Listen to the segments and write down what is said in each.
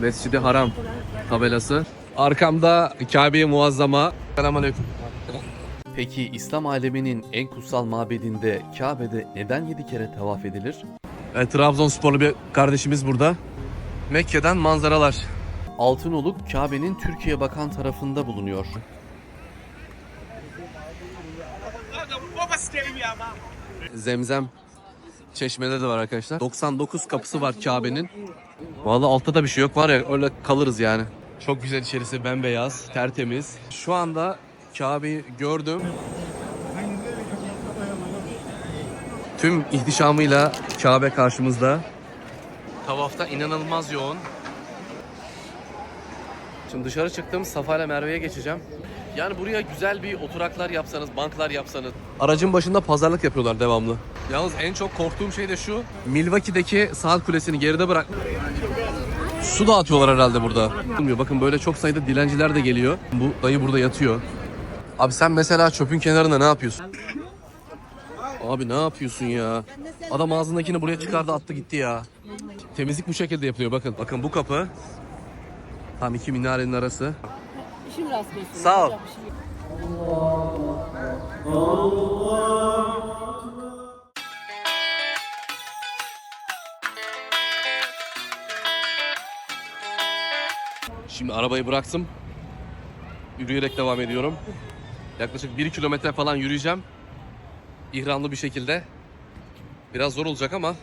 Mescidi Haram tabelası. Arkamda Kabe-i Muazzama. Selamünaleyküm. Peki İslam aleminin en kutsal mabedinde Kabe'de neden 7 kere tavaf edilir? E, Trabzonsporlu bir kardeşimiz burada. Mekke'den manzaralar. Altınoluk Kabe'nin Türkiye bakan tarafında bulunuyor. Zemzem çeşmeleri de var arkadaşlar. 99 kapısı var Kabe'nin. Vallahi altta da bir şey yok var ya öyle kalırız yani. Çok güzel içerisi bembeyaz, tertemiz. Şu anda Kabe'yi gördüm. Tüm ihtişamıyla Kabe karşımızda. Tavafta inanılmaz yoğun. Şimdi dışarı çıktım. Safa ile Merve'ye geçeceğim. Yani buraya güzel bir oturaklar yapsanız, banklar yapsanız. Aracın başında pazarlık yapıyorlar devamlı. Yalnız en çok korktuğum şey de şu. Milwaukee'deki saat kulesini geride bırak. Su dağıtıyorlar herhalde burada. Bakın böyle çok sayıda dilenciler de geliyor. Bu dayı burada yatıyor. Abi sen mesela çöpün kenarında ne yapıyorsun? Abi ne yapıyorsun ya? Adam ağzındakini buraya çıkardı attı gitti ya. Temizlik bu şekilde yapılıyor bakın. Bakın bu kapı. Tam iki minarenin arası. İşim rast gelsin. Sağ ol. Şimdi arabayı bıraktım. Yürüyerek devam ediyorum. Yaklaşık 1 kilometre falan yürüyeceğim. İhramlı bir şekilde. Biraz zor olacak ama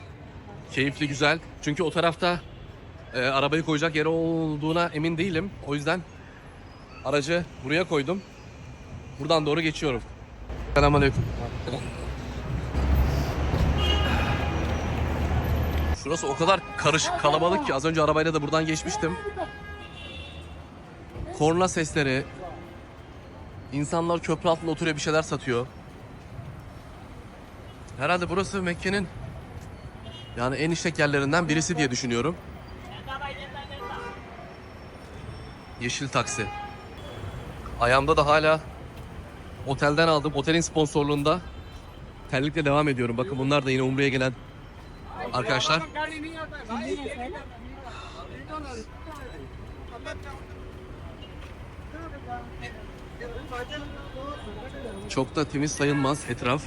keyifli güzel. Çünkü o tarafta e, arabayı koyacak yeri olduğuna emin değilim. O yüzden aracı buraya koydum. Buradan doğru geçiyorum. Selamünaleyküm. Şurası o kadar karışık kalabalık ki az önce arabayla da buradan geçmiştim. Korna sesleri, insanlar köprü altında oturuyor bir şeyler satıyor. Herhalde burası Mekke'nin yani en işlek yerlerinden birisi diye düşünüyorum. Yeşil taksi. Ayağımda da hala otelden aldım. Otelin sponsorluğunda terlikle devam ediyorum. Bakın bunlar da yine Umre'ye gelen arkadaşlar. Çok da temiz sayılmaz etraf.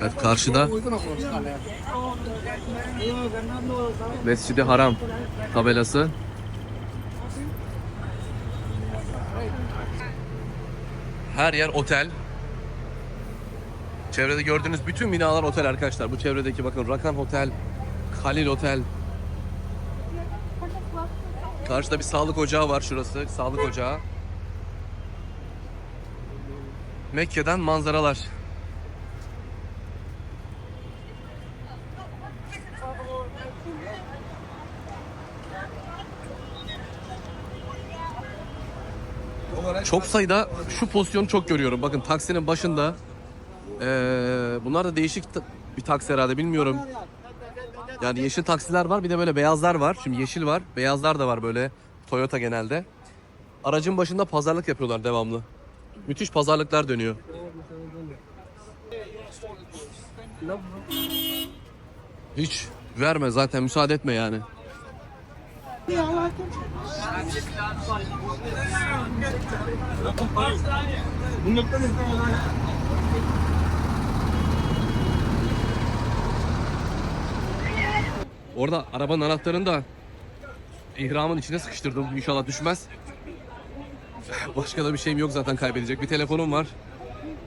Evet karşıda Mescidi Haram tabelası. Her yer otel. Çevrede gördüğünüz bütün binalar otel arkadaşlar. Bu çevredeki bakın Rakan Otel, Halil Otel. Karşıda bir sağlık ocağı var şurası. Sağlık ocağı. Mekke'den manzaralar. Çok sayıda şu pozisyonu çok görüyorum. Bakın taksinin başında. Ee, bunlar da değişik bir taksi herhalde bilmiyorum. Yani yeşil taksiler var bir de böyle beyazlar var. Şimdi yeşil var. Beyazlar da var böyle. Toyota genelde. Aracın başında pazarlık yapıyorlar devamlı. Müthiş pazarlıklar dönüyor. Hiç verme zaten müsaade etme yani. Orada arabanın anahtarını da ihramın içine sıkıştırdım. İnşallah düşmez. Başka da bir şeyim yok zaten kaybedecek. Bir telefonum var.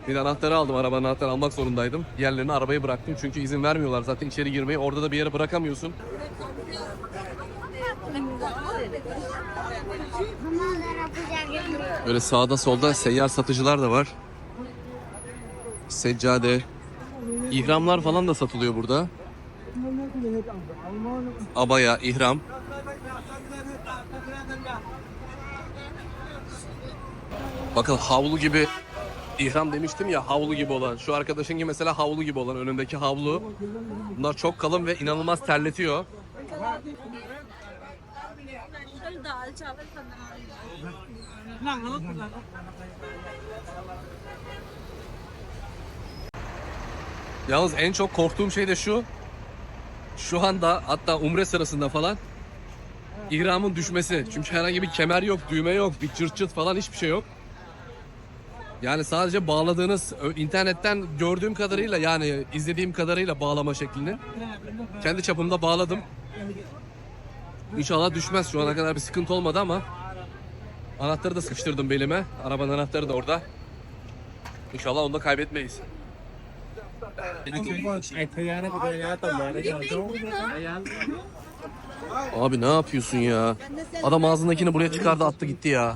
Bir de anahtarı aldım. Arabanın anahtarı almak zorundaydım. Diğerlerini arabaya bıraktım. Çünkü izin vermiyorlar zaten içeri girmeyi. Orada da bir yere bırakamıyorsun. Böyle sağda solda seyyar satıcılar da var. Seccade, ihramlar falan da satılıyor burada. Abaya, ihram. Bakın havlu gibi İhram demiştim ya havlu gibi olan. Şu arkadaşın gibi mesela havlu gibi olan önündeki havlu. Bunlar çok kalın ve inanılmaz terletiyor. Yalnız en çok korktuğum şey de şu. Şu anda hatta umre sırasında falan ihramın düşmesi. Çünkü herhangi bir kemer yok, düğme yok, bir çırt çırt falan hiçbir şey yok. Yani sadece bağladığınız internetten gördüğüm kadarıyla yani izlediğim kadarıyla bağlama şeklini kendi çapımda bağladım. İnşallah düşmez. Şu ana kadar bir sıkıntı olmadı ama anahtarı da sıkıştırdım belime. Arabanın anahtarı da orada. İnşallah onu da kaybetmeyiz. Abi ne yapıyorsun ya? Adam ağzındakini buraya çıkardı attı gitti ya.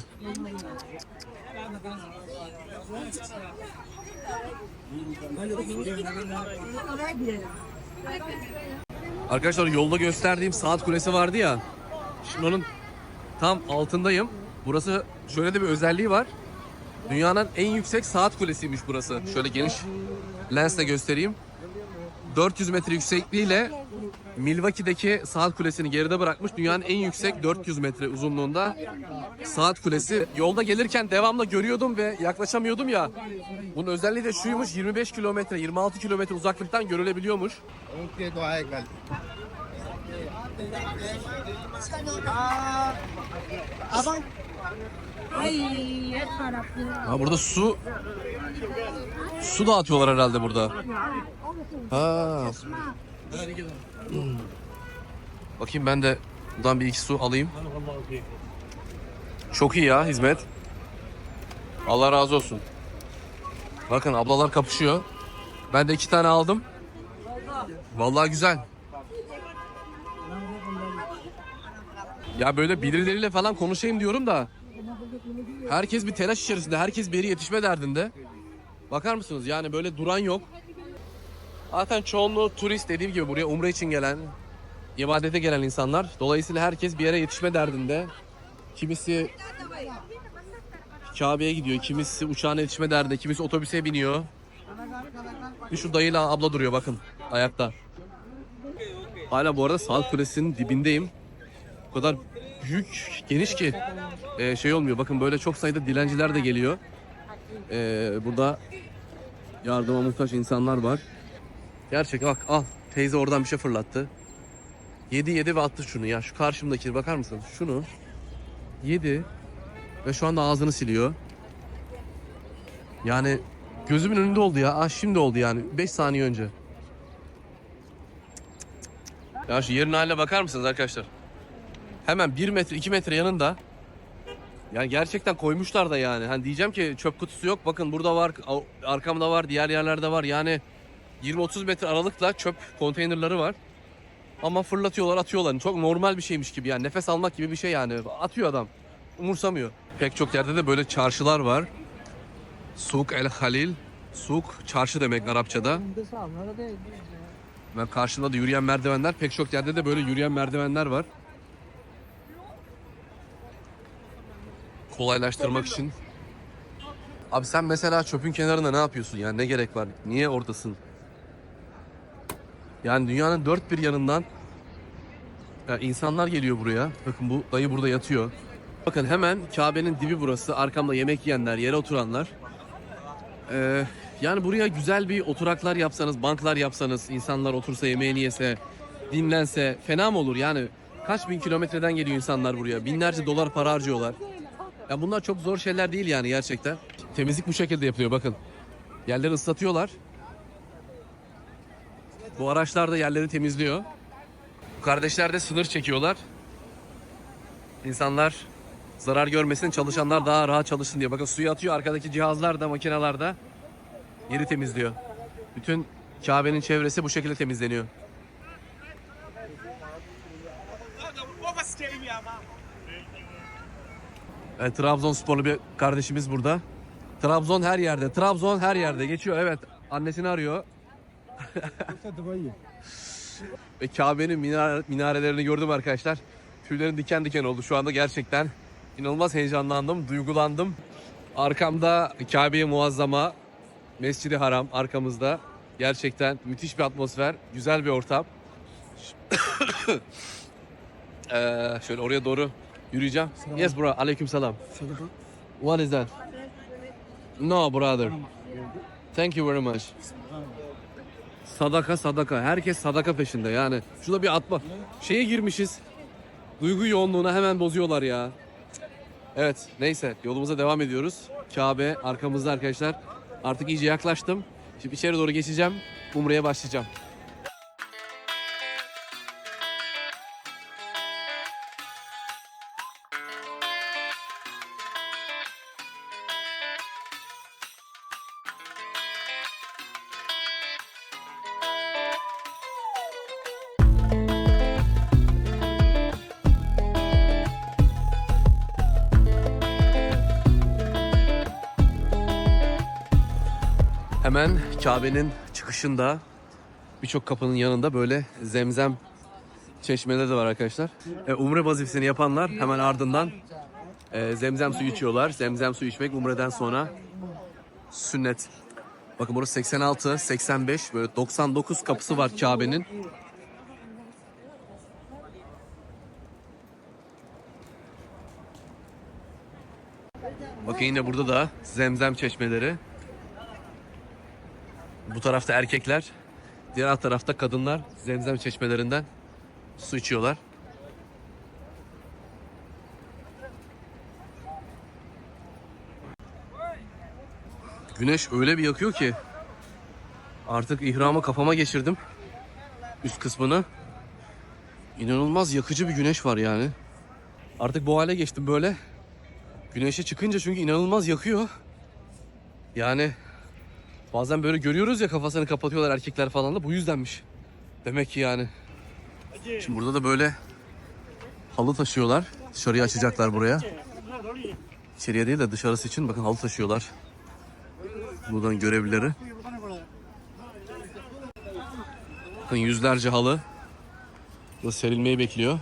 Arkadaşlar yolda gösterdiğim saat kulesi vardı ya. Şimdi onun tam altındayım. Burası şöyle de bir özelliği var. Dünyanın en yüksek saat kulesiymiş burası. Şöyle geniş lensle göstereyim. 400 metre yüksekliğiyle Milwaukee'deki saat kulesini geride bırakmış. Dünyanın en yüksek 400 metre uzunluğunda saat kulesi. Yolda gelirken devamlı görüyordum ve yaklaşamıyordum ya. Bunun özelliği de şuymuş 25 kilometre 26 kilometre uzaklıktan görülebiliyormuş. Okay Ay. Ha burada su su dağıtıyorlar herhalde burada. Ha. Bakayım ben de buradan bir iki su alayım. Çok iyi ya hizmet. Allah razı olsun. Bakın ablalar kapışıyor. Ben de iki tane aldım. Vallahi güzel. Ya böyle birileriyle falan konuşayım diyorum da Herkes bir telaş içerisinde. Herkes bir yere yetişme derdinde. Bakar mısınız? Yani böyle duran yok. Zaten çoğunluğu turist dediğim gibi buraya umre için gelen, ibadete gelen insanlar. Dolayısıyla herkes bir yere yetişme derdinde. Kimisi Kabe'ye gidiyor, kimisi uçağına yetişme derdinde, kimisi otobüse biniyor. Bir şu dayıyla abla duruyor bakın ayakta. Hala bu arada saat kulesinin dibindeyim. O kadar büyük, geniş ki e, şey olmuyor. Bakın böyle çok sayıda dilenciler de geliyor. E, burada yardıma muhtaç insanlar var. Gerçek bak al. Teyze oradan bir şey fırlattı. Yedi yedi ve attı şunu ya. Şu karşımdaki bakar mısın? Şunu yedi ve şu anda ağzını siliyor. Yani gözümün önünde oldu ya. Ah şimdi oldu yani. 5 saniye önce. Ya şu yerin haline bakar mısınız arkadaşlar? Hemen 1 metre 2 metre yanında yani gerçekten koymuşlar da yani. Hani diyeceğim ki çöp kutusu yok. Bakın burada var, arkamda var, diğer yerlerde var. Yani 20-30 metre aralıkla çöp konteynerları var. Ama fırlatıyorlar, atıyorlar. Çok normal bir şeymiş gibi yani. Nefes almak gibi bir şey yani. Atıyor adam. Umursamıyor. Pek çok yerde de böyle çarşılar var. Suk el Halil. Suk çarşı demek Arapçada. Ben karşımda da yürüyen merdivenler. Pek çok yerde de böyle yürüyen merdivenler var. Kolaylaştırmak için. Abi sen mesela çöpün kenarında ne yapıyorsun yani ne gerek var? Niye oradasın? Yani dünyanın dört bir yanından ya insanlar geliyor buraya. Bakın bu dayı burada yatıyor. Bakın hemen Kabe'nin dibi burası. Arkamda yemek yiyenler, yere oturanlar. Ee, yani buraya güzel bir oturaklar yapsanız, banklar yapsanız, insanlar otursa yemeğini yese, dinlense fena mı olur? Yani kaç bin kilometreden geliyor insanlar buraya. Binlerce dolar para harcıyorlar. Ya bunlar çok zor şeyler değil yani gerçekten. Temizlik bu şekilde yapılıyor bakın. Yerleri ıslatıyorlar. Bu araçlar da yerleri temizliyor. Bu kardeşler de sınır çekiyorlar. İnsanlar zarar görmesin, çalışanlar daha rahat çalışsın diye. Bakın suyu atıyor arkadaki cihazlar da makineler de yeri temizliyor. Bütün Kabe'nin çevresi bu şekilde temizleniyor. Evet, Trabzonsporlu bir kardeşimiz burada. Trabzon her yerde. Trabzon her yerde. Geçiyor evet. Annesini arıyor. Ve Kabe'nin minar- minarelerini gördüm arkadaşlar. Tüylerim diken diken oldu şu anda gerçekten. İnanılmaz heyecanlandım, duygulandım. Arkamda Kabe-i Muazzama, Mescid-i Haram arkamızda. Gerçekten müthiş bir atmosfer, güzel bir ortam. Ee, şöyle oraya doğru yürüyeceğim. Yes bro, aleyküm selam. What is that? No brother. Thank you very much. Sadaka sadaka. Herkes sadaka peşinde yani. Şurada bir atma. Şeye girmişiz. Duygu yoğunluğuna hemen bozuyorlar ya. Evet neyse yolumuza devam ediyoruz. Kabe arkamızda arkadaşlar. Artık iyice yaklaştım. Şimdi içeri doğru geçeceğim. Umre'ye başlayacağım. Kabe'nin çıkışında birçok kapının yanında böyle zemzem çeşmeleri de var arkadaşlar. E, umre vazifesini yapanlar hemen ardından e, zemzem suyu içiyorlar. Zemzem suyu içmek umreden sonra sünnet. Bakın burası 86, 85 böyle 99 kapısı var Kabe'nin. Bakın yine burada da zemzem çeşmeleri. Bu tarafta erkekler, diğer tarafta kadınlar zemzem çeşmelerinden su içiyorlar. Güneş öyle bir yakıyor ki artık ihramı kafama geçirdim. Üst kısmını. İnanılmaz yakıcı bir güneş var yani. Artık bu hale geçtim böyle. Güneşe çıkınca çünkü inanılmaz yakıyor. Yani Bazen böyle görüyoruz ya kafasını kapatıyorlar erkekler falan da bu yüzdenmiş. Demek ki yani. Şimdi burada da böyle halı taşıyorlar. Dışarıya açacaklar buraya. İçeriye değil de dışarısı için bakın halı taşıyorlar. Buradan görevlileri. Bakın yüzlerce halı. Burası serilmeyi bekliyor.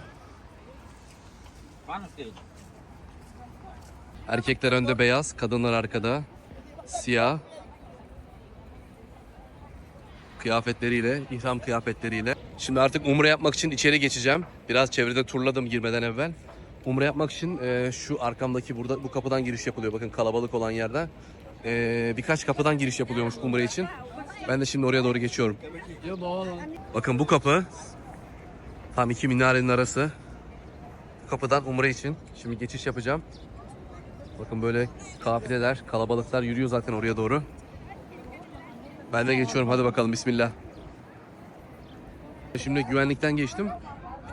Erkekler önde beyaz, kadınlar arkada siyah kıyafetleriyle, ihram kıyafetleriyle. Şimdi artık umre yapmak için içeri geçeceğim. Biraz çevrede turladım girmeden evvel. Umre yapmak için e, şu arkamdaki burada bu kapıdan giriş yapılıyor. Bakın kalabalık olan yerde. E, birkaç kapıdan giriş yapılıyormuş umre için. Ben de şimdi oraya doğru geçiyorum. Bakın bu kapı tam iki minarenin arası. Kapıdan umre için. Şimdi geçiş yapacağım. Bakın böyle kafileler, kalabalıklar yürüyor zaten oraya doğru. Ben de geçiyorum. Hadi bakalım. Bismillah. Şimdi güvenlikten geçtim.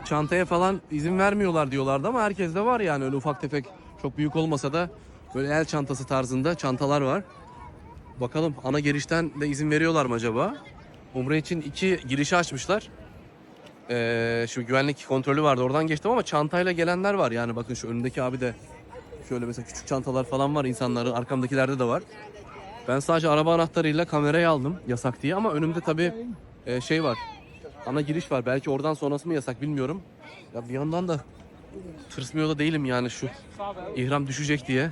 Çantaya falan izin vermiyorlar diyorlardı ama herkeste var yani öyle ufak tefek çok büyük olmasa da böyle el çantası tarzında çantalar var. Bakalım ana girişten de izin veriyorlar mı acaba? Umre için iki girişi açmışlar. Ee, şu güvenlik kontrolü vardı oradan geçtim ama çantayla gelenler var yani bakın şu önündeki abi de şöyle mesela küçük çantalar falan var insanların arkamdakilerde de var. Ben sadece araba anahtarıyla kamerayı aldım yasak diye ama önümde tabii e, şey var. Ana giriş var. Belki oradan sonrası mı yasak bilmiyorum. Ya bir yandan da tırsmıyor da değilim yani şu ihram düşecek diye.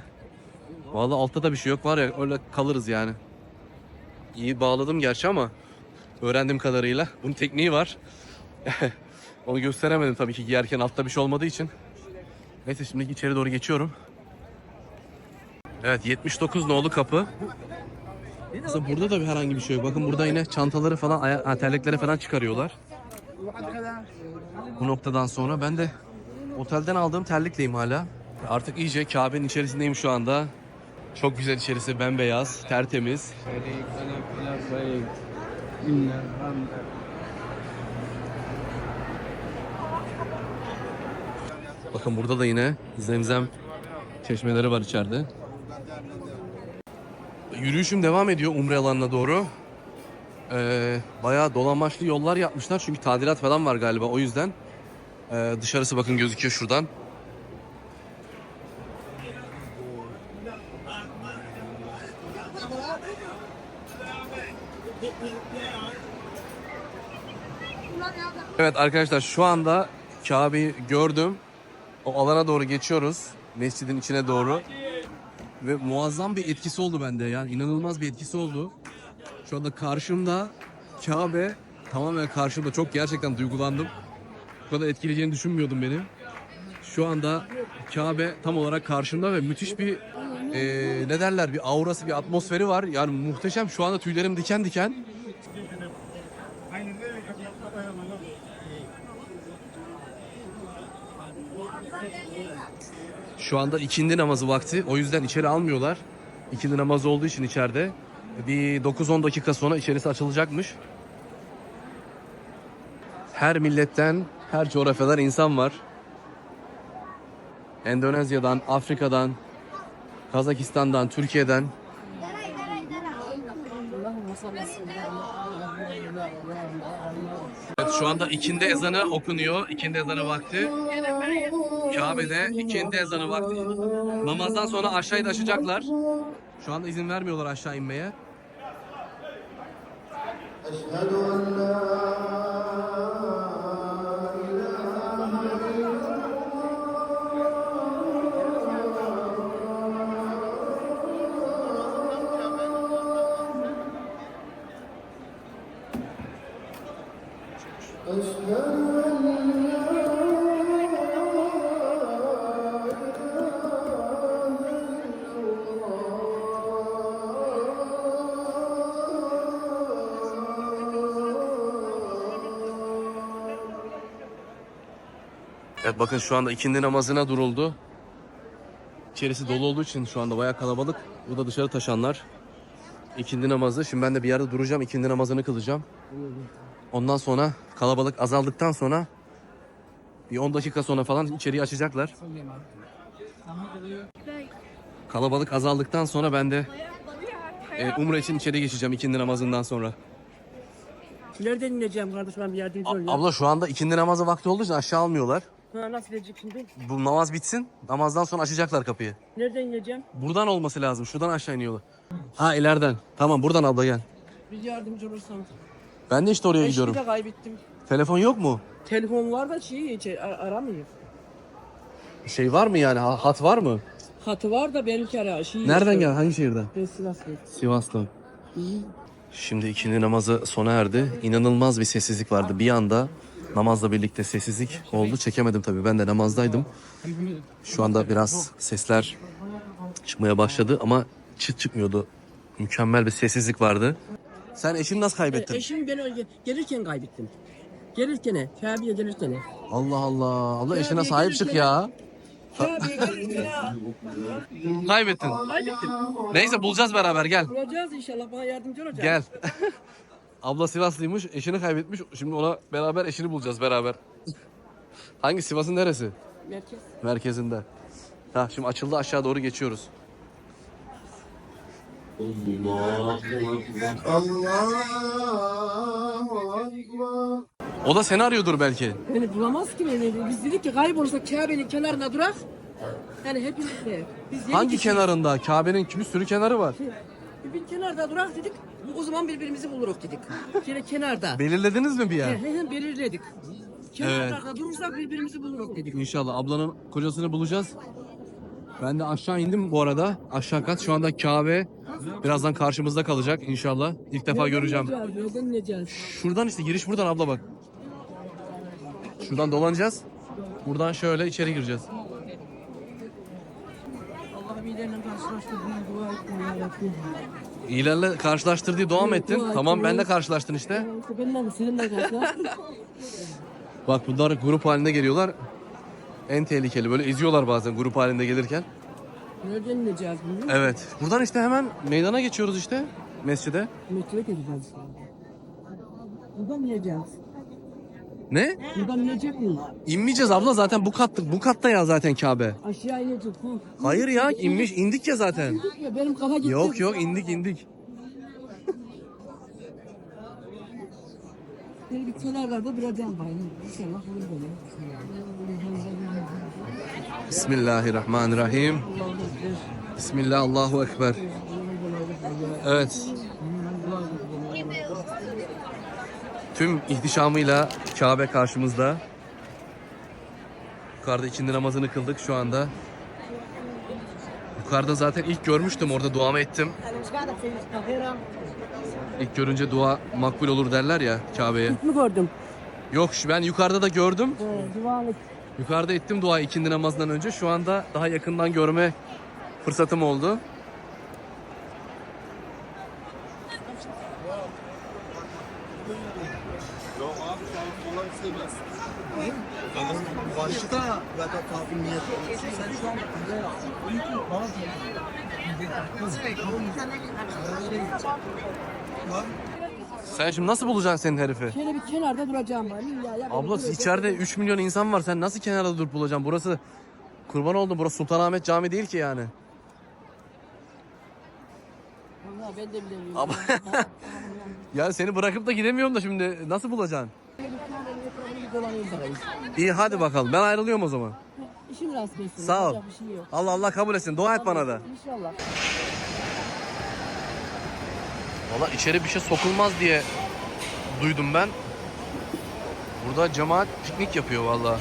Vallahi altta da bir şey yok var ya öyle kalırız yani. İyi bağladım gerçi ama öğrendiğim kadarıyla bunun tekniği var. Onu gösteremedim tabii ki giyerken altta bir şey olmadığı için. Neyse şimdi içeri doğru geçiyorum. Evet 79 nolu kapı. Aslında burada da bir herhangi bir şey yok. Bakın burada yine çantaları falan, terlikleri falan çıkarıyorlar. Bu noktadan sonra ben de otelden aldığım terlikleyim hala. Artık iyice Kabe'nin içerisindeyim şu anda. Çok güzel içerisi bembeyaz, tertemiz. Bakın burada da yine zemzem çeşmeleri var içeride. Yürüyüşüm devam ediyor Umre alanına doğru. Ee, bayağı dolanbaçlı yollar yapmışlar çünkü tadilat falan var galiba o yüzden. Ee, dışarısı bakın gözüküyor şuradan. Evet arkadaşlar şu anda Kabe'yi gördüm. O alana doğru geçiyoruz. Mescidin içine doğru. Ve muazzam bir etkisi oldu bende yani inanılmaz bir etkisi oldu. Şu anda karşımda Kabe tamamen karşımda çok gerçekten duygulandım. Bu kadar etkileyeceğini düşünmüyordum beni. Şu anda Kabe tam olarak karşımda ve müthiş bir eee, ne derler bir aurası bir atmosferi var. Yani muhteşem şu anda tüylerim diken diken. Şu anda ikindi namazı vakti. O yüzden içeri almıyorlar. İkindi namazı olduğu için içeride. Bir 9-10 dakika sonra içerisi açılacakmış. Her milletten, her coğrafyadan insan var. Endonezya'dan, Afrika'dan, Kazakistan'dan, Türkiye'den. Evet, şu anda ikindi ezanı okunuyor. İkindi ezanı vakti. Kabe'de ikindi ezanı vakti. Namazdan sonra aşağıya da açacaklar. Şu anda izin vermiyorlar aşağı inmeye. Evet bakın şu anda ikindi namazına duruldu. İçerisi dolu olduğu için şu anda bayağı kalabalık. Bu da dışarı taşanlar. İkindi namazı. Şimdi ben de bir yerde duracağım. ikindi namazını kılacağım. Ondan sonra kalabalık azaldıktan sonra bir 10 dakika sonra falan içeriği açacaklar. Kalabalık azaldıktan sonra ben de e, Umre için içeri geçeceğim ikindi namazından sonra. Nereden ineceğim kardeşim ben bir yardımcı ol ya. abla şu anda ikindi namazı vakti olduğu için aşağı almıyorlar. Ha, nasıl inecek şimdi? Bu namaz bitsin. Namazdan sonra açacaklar kapıyı. Nereden ineceğim? Buradan olması lazım. Şuradan aşağı iniyorlar. Ha ileriden. Tamam buradan abla gel. Bir yardımcı olursan. Ben de işte oraya Eşimi gidiyorum. de kaybettim. Telefon yok mu? Telefon var da şey hiç ar- aramıyor. Şey var mı yani? Ha- Hat var mı? Hatı var da benimki ara. Şey Nereden gel? Hangi şehirden? Ben Sivaslıyım. Sivas'tan. Şimdi ikindi namazı sona erdi. İnanılmaz bir sessizlik vardı. Bir anda namazla birlikte sessizlik oldu. Çekemedim tabii. Ben de namazdaydım. Şu anda biraz sesler çıkmaya başladı ama çıt çıkmıyordu. Mükemmel bir sessizlik vardı. Sen eşini nasıl kaybettin? Eşim ben öyle gelirken kaybettim. Gelirken, Kabe'ye gelirken. Allah Allah. Allah eşine sahip çık ya. Kaybettin. kaybettim. Neyse bulacağız beraber gel. Bulacağız inşallah bana yardımcı olacak. Gel. Abla Sivaslıymış, eşini kaybetmiş. Şimdi ona beraber eşini bulacağız beraber. Hangi Sivas'ın neresi? Merkez. Merkezinde. Ha şimdi açıldı aşağı doğru geçiyoruz. O da seni arıyordur belki. Beni bulamaz ki beni. Biz dedik ki kaybolursak Kabe'nin kenarına durak. Yani hepimiz de. Biz dedik Hangi ki- kenarında? Kabe'nin bir sürü kenarı var. Bir kenarda durak dedik. O zaman birbirimizi buluruz dedik. Şöyle kenarda. Belirlediniz mi bir yer? He, belirledik. Kenarda durursak birbirimizi buluruz dedik. İnşallah ablanın kocasını bulacağız. Ben de aşağı indim bu arada. Aşağı kat şu anda Kabe birazdan karşımızda kalacak inşallah. İlk defa göreceğim. Şuradan işte giriş buradan abla bak. Şuradan dolanacağız. Buradan şöyle içeri gireceğiz. İyilerle karşılaştırdığına dua ettim ya Rabbim. İyilerle karşılaştır diye dua mı ettin? Dua Tamam ettim. benle karşılaştın işte. İşte benimle de seninle karşılaştım. Bak bunlar grup halinde geliyorlar. En tehlikeli böyle eziyorlar bazen grup halinde gelirken. Nereden ineceğiz bunu? Evet. Buradan işte hemen meydana geçiyoruz işte. Mescide. Metroya gideceğiz. Buradan ineceğiz. Ne? Buradan inecek miyiz? İnmeyeceğiz abla zaten bu katta bu katta ya zaten Kabe. Aşağı inecek. Ha. Hayır ya inmiş indik ya zaten. Ya benim kafa gitti. Yok yok indik indik. Bir kenarlarda duracağım bari. İnşallah olur böyle. Bismillahirrahmanirrahim. Bismillah Allahu Ekber. Evet. Tüm ihtişamıyla Kabe karşımızda. Yukarıda ikindi namazını kıldık şu anda. Yukarıda zaten ilk görmüştüm orada duamı ettim. İlk görünce dua makbul olur derler ya Kabe'ye. İlk mi gördüm? Yok ben yukarıda da gördüm. Yukarıda ettim dua ikindi namazından önce. Şu anda daha yakından görme fırsatım oldu. Başka ve de kabiliyet. Sen şu an Sen şimdi nasıl bulacaksın senin herifi? Şöyle bir kenarda duracağım ben. Ya, ya, Abla içeride 3 milyon insan var. Sen nasıl kenarda durup bulacaksın? Burası kurban oldum. Burası Sultanahmet Cami değil ki yani. Vallahi ben de bilemiyorum. Ya seni bırakıp da gidemiyorum da şimdi nasıl bulacaksın? Bir dolanayım bakalım. İyi hadi bakalım. Ben ayrılıyorum o zaman. İşim rast gelsin. Sağ ol. Yapacak Bir şey yok. Allah Allah kabul etsin. Dua et bana da. İnşallah. Valla içeri bir şey sokulmaz diye duydum ben. Burada cemaat piknik yapıyor valla.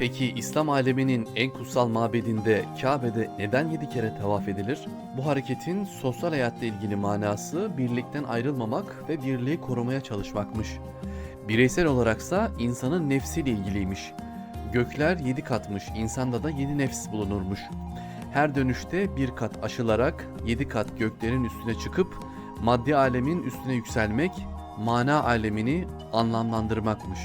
Peki İslam aleminin en kutsal mabedinde Kabe'de neden 7 kere tavaf edilir? Bu hareketin sosyal hayatla ilgili manası birlikten ayrılmamak ve birliği korumaya çalışmakmış. Bireysel olaraksa insanın nefsiyle ilgiliymiş. Gökler 7 katmış, insanda da 7 nefs bulunurmuş. Her dönüşte bir kat aşılarak 7 kat göklerin üstüne çıkıp maddi alemin üstüne yükselmek, mana alemini anlamlandırmakmış.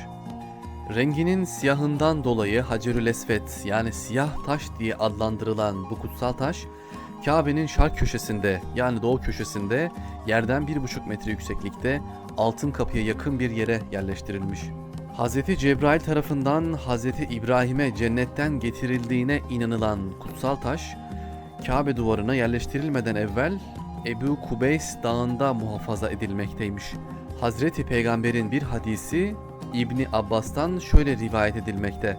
Renginin siyahından dolayı Hacerül Esvet yani siyah taş diye adlandırılan bu kutsal taş Kabe'nin şark köşesinde yani doğu köşesinde yerden bir buçuk metre yükseklikte altın kapıya yakın bir yere yerleştirilmiş. Hz. Cebrail tarafından Hz. İbrahim'e cennetten getirildiğine inanılan kutsal taş Kabe duvarına yerleştirilmeden evvel Ebu Kubeys dağında muhafaza edilmekteymiş. Hazreti Peygamber'in bir hadisi İbni Abbas'tan şöyle rivayet edilmekte.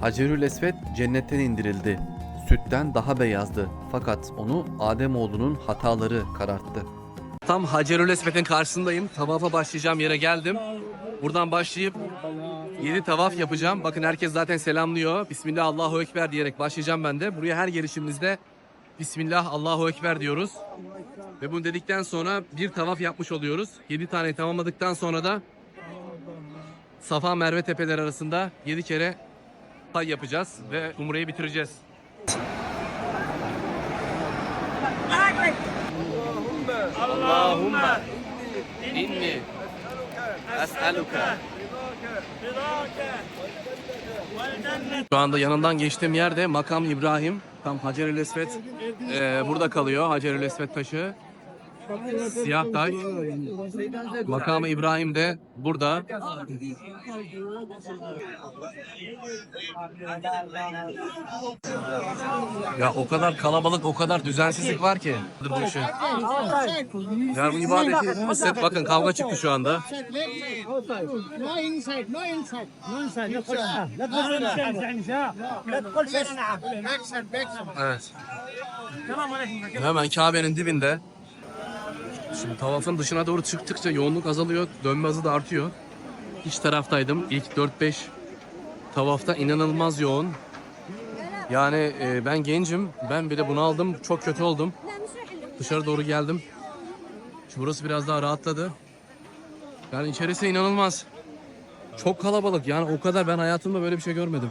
Hacerül Esved cennetten indirildi. Sütten daha beyazdı fakat onu Ademoğlunun hataları kararttı. Tam Hacerül Esved'in karşısındayım. Tavafa başlayacağım yere geldim. Buradan başlayıp 7 tavaf yapacağım. Bakın herkes zaten selamlıyor. Bismillah Allahu Ekber diyerek başlayacağım ben de. Buraya her gelişimizde Bismillah Allahu Ekber diyoruz. Ve bunu dedikten sonra bir tavaf yapmış oluyoruz. 7 tane tamamladıktan sonra da Safa Merve tepeleri arasında 7 kere say yapacağız ve umreyi bitireceğiz. Allahümme inni es'eluke Şu anda yanından geçtiğim yerde makam İbrahim. Tam Hacer-ül Esved ee, burada kalıyor. Hacer-ül Esved taşı. Siyah taş. Makamı İbrahim de burada. Ya o kadar kalabalık, o kadar düzensizlik var ki. Bu işi. Ya bu ibadeti set bakın kavga çıktı şu anda. Evet. Hemen Kabe'nin dibinde Şimdi tavafın dışına doğru çıktıkça yoğunluk azalıyor, dönme hızı da artıyor. İç taraftaydım. İlk 4-5 tavafta inanılmaz yoğun. Yani e, ben gencim. Ben bile bunu aldım. Çok kötü oldum. Dışarı doğru geldim. Şimdi burası biraz daha rahatladı. Yani içerisi inanılmaz. Çok kalabalık. Yani o kadar ben hayatımda böyle bir şey görmedim.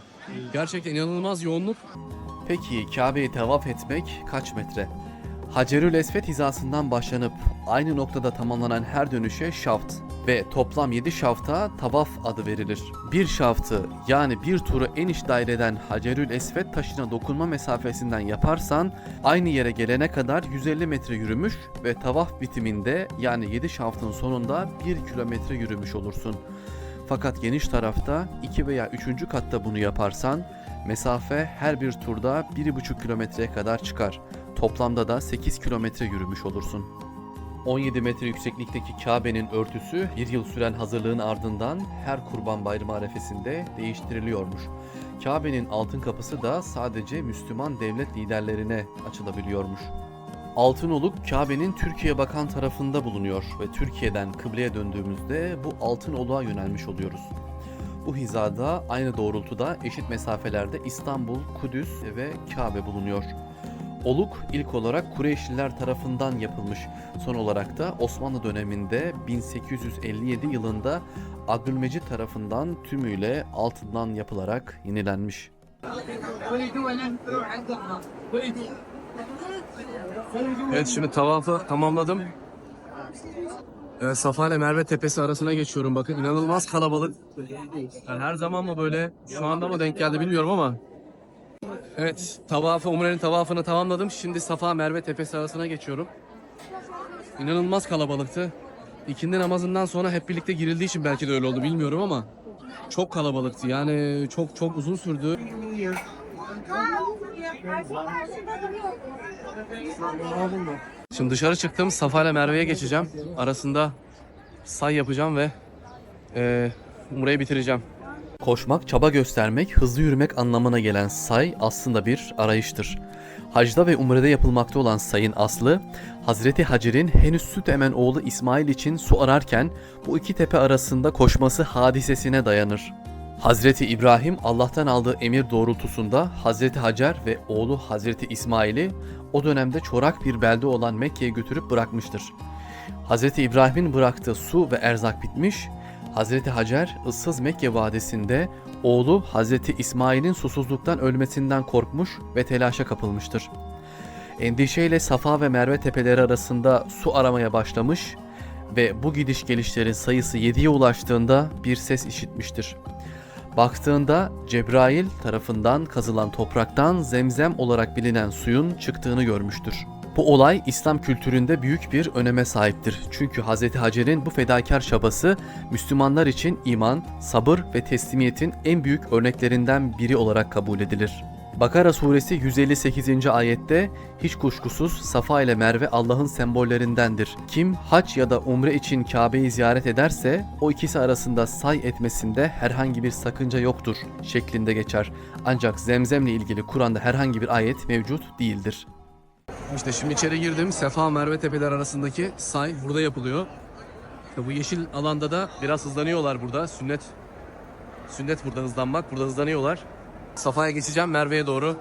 Gerçekten inanılmaz yoğunluk. Peki Kabe'yi tavaf etmek kaç metre? Hacerül Esved hizasından başlanıp aynı noktada tamamlanan her dönüşe şaft ve toplam 7 şafta tavaf adı verilir. Bir şaftı yani bir turu en iç daireden Hacerül Esved taşına dokunma mesafesinden yaparsan aynı yere gelene kadar 150 metre yürümüş ve tavaf bitiminde yani 7 şaftın sonunda 1 kilometre yürümüş olursun. Fakat geniş tarafta 2 veya 3. katta bunu yaparsan mesafe her bir turda 1,5 kilometreye kadar çıkar. Toplamda da 8 kilometre yürümüş olursun. 17 metre yükseklikteki Kabe'nin örtüsü bir yıl süren hazırlığın ardından her kurban bayramı arefesinde değiştiriliyormuş. Kabe'nin altın kapısı da sadece Müslüman devlet liderlerine açılabiliyormuş. Altın oluk Kabe'nin Türkiye'ye bakan tarafında bulunuyor ve Türkiye'den kıbleye döndüğümüzde bu altın oluğa yönelmiş oluyoruz. Bu hizada aynı doğrultuda eşit mesafelerde İstanbul, Kudüs ve Kabe bulunuyor. Oluk ilk olarak Kureyşliler tarafından yapılmış. Son olarak da Osmanlı döneminde 1857 yılında Abdülmecit tarafından tümüyle altından yapılarak yenilenmiş. Evet şimdi tavafı tamamladım. Evet, Safa ile Merve Tepesi arasına geçiyorum. Bakın inanılmaz kalabalık. Yani her zaman mı böyle? Şu anda mı denk geldi bilmiyorum ama. Evet tavafı, Umre'nin tavafını tamamladım. Şimdi Safa Merve Tepesi arasına geçiyorum. İnanılmaz kalabalıktı. İkindi namazından sonra hep birlikte girildiği için belki de öyle oldu bilmiyorum ama çok kalabalıktı. Yani çok çok uzun sürdü. Şimdi dışarı çıktım. Safa ile Merve'ye geçeceğim. Arasında say yapacağım ve eee Umre'yi bitireceğim. Koşmak, çaba göstermek, hızlı yürümek anlamına gelen say aslında bir arayıştır. Hacda ve umrede yapılmakta olan sayın aslı, Hazreti Hacer'in henüz süt emen oğlu İsmail için su ararken bu iki tepe arasında koşması hadisesine dayanır. Hazreti İbrahim Allah'tan aldığı emir doğrultusunda Hazreti Hacer ve oğlu Hazreti İsmail'i o dönemde çorak bir belde olan Mekke'ye götürüp bırakmıştır. Hazreti İbrahim'in bıraktığı su ve erzak bitmiş, Hazreti Hacer ıssız Mekke vadisinde oğlu Hazreti İsmail'in susuzluktan ölmesinden korkmuş ve telaşa kapılmıştır. Endişeyle Safa ve Merve tepeleri arasında su aramaya başlamış ve bu gidiş gelişlerin sayısı 7'ye ulaştığında bir ses işitmiştir. Baktığında Cebrail tarafından kazılan topraktan zemzem olarak bilinen suyun çıktığını görmüştür. Bu olay İslam kültüründe büyük bir öneme sahiptir. Çünkü Hz. Hacer'in bu fedakar çabası Müslümanlar için iman, sabır ve teslimiyetin en büyük örneklerinden biri olarak kabul edilir. Bakara suresi 158. ayette hiç kuşkusuz Safa ile Merve Allah'ın sembollerindendir. Kim hac ya da umre için Kabe'yi ziyaret ederse o ikisi arasında say etmesinde herhangi bir sakınca yoktur şeklinde geçer. Ancak zemzemle ilgili Kur'an'da herhangi bir ayet mevcut değildir. İşte şimdi içeri girdim. Sefa Merve Tepeler arasındaki say burada yapılıyor. İşte bu yeşil alanda da biraz hızlanıyorlar burada. Sünnet sünnet burada hızlanmak. Burada hızlanıyorlar. Safa'ya geçeceğim Merve'ye doğru.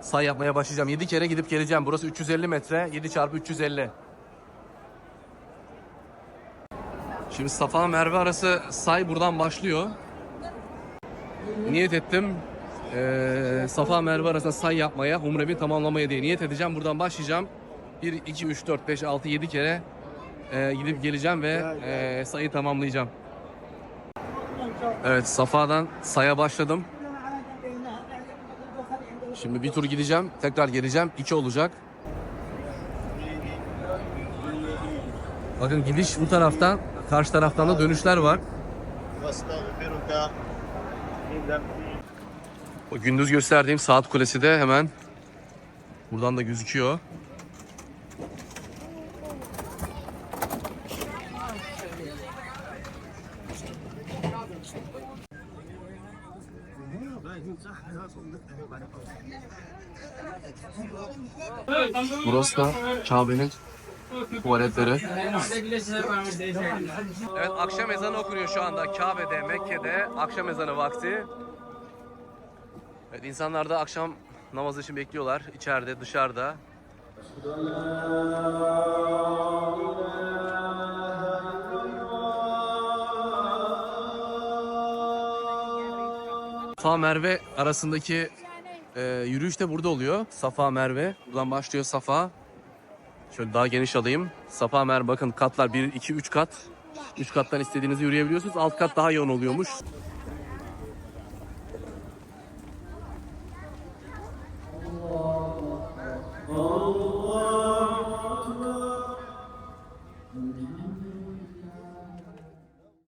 Say yapmaya başlayacağım. 7 kere gidip geleceğim. Burası 350 metre. 7 çarpı 350. Şimdi Safa Merve arası say buradan başlıyor. Niyet ettim. Ee, Safa Merve arasında say yapmaya, umremi tamamlamaya diye niyet edeceğim. Buradan başlayacağım. 1, 2, 3, 4, 5, 6, 7 kere e, gidip geleceğim ve e, sayı tamamlayacağım. Evet Safa'dan saya başladım. Şimdi bir tur gideceğim. Tekrar geleceğim. 2 olacak. Bakın gidiş bu taraftan. Karşı taraftan da dönüşler var. O gündüz gösterdiğim saat kulesi de hemen buradan da gözüküyor. Burası da Kabe'nin tuvaletleri. Evet akşam ezanı okunuyor şu anda Kabe'de, Mekke'de akşam ezanı vakti. Evet insanlar da akşam namazı için bekliyorlar içeride, dışarıda. Safa Merve arasındaki e, yürüyüş de burada oluyor. Safa Merve. Buradan başlıyor Safa. Şöyle daha geniş alayım. Safa Merve bakın katlar 1, 2, 3 kat. 3 kattan istediğinizi yürüyebiliyorsunuz. Alt kat daha yoğun oluyormuş.